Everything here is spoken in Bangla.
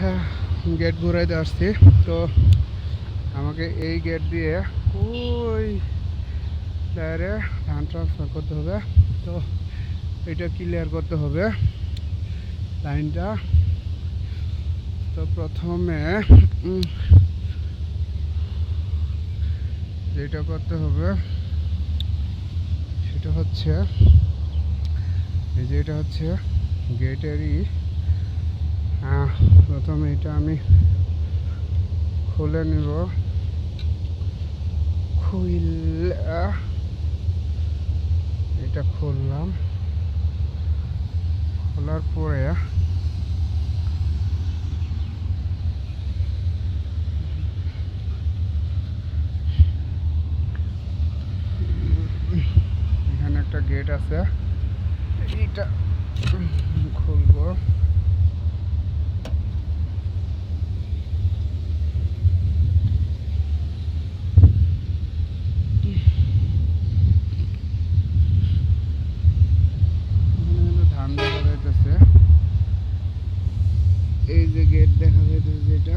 হ্যাঁ গেট ঘুরাইতে আসছি। তো আমাকে এই গেট দিয়ে ওই দায়েরে ধান ট্রান্সফার করতে হবে। তো এটা ক্লিয়ার করতে হবে লাইনটা। তো প্রথমে যেটা করতে হবে, সেটা হচ্ছে, এই যে এটা হচ্ছে গেটেরই প্রথমে এটা আমি খুলে নিব। খুইল, এটা খুললাম। খোলার পরে এখানে একটা গেট আছে। এইটা খুলবো এখানে কিন্তু ধান দেখা যাইতেছে এই যে গেট দেখা যাইতেছে যেটা